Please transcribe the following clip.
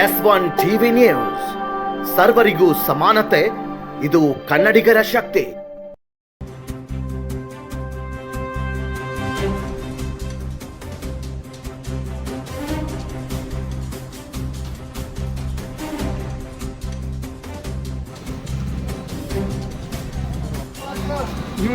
S one TV news. ಸರ್ವರಿಗೂ ಸಮಾನತೆ ಇದು ಕನ್ನಡಿಗರ ಶಕ್ತಿ. ನೀವು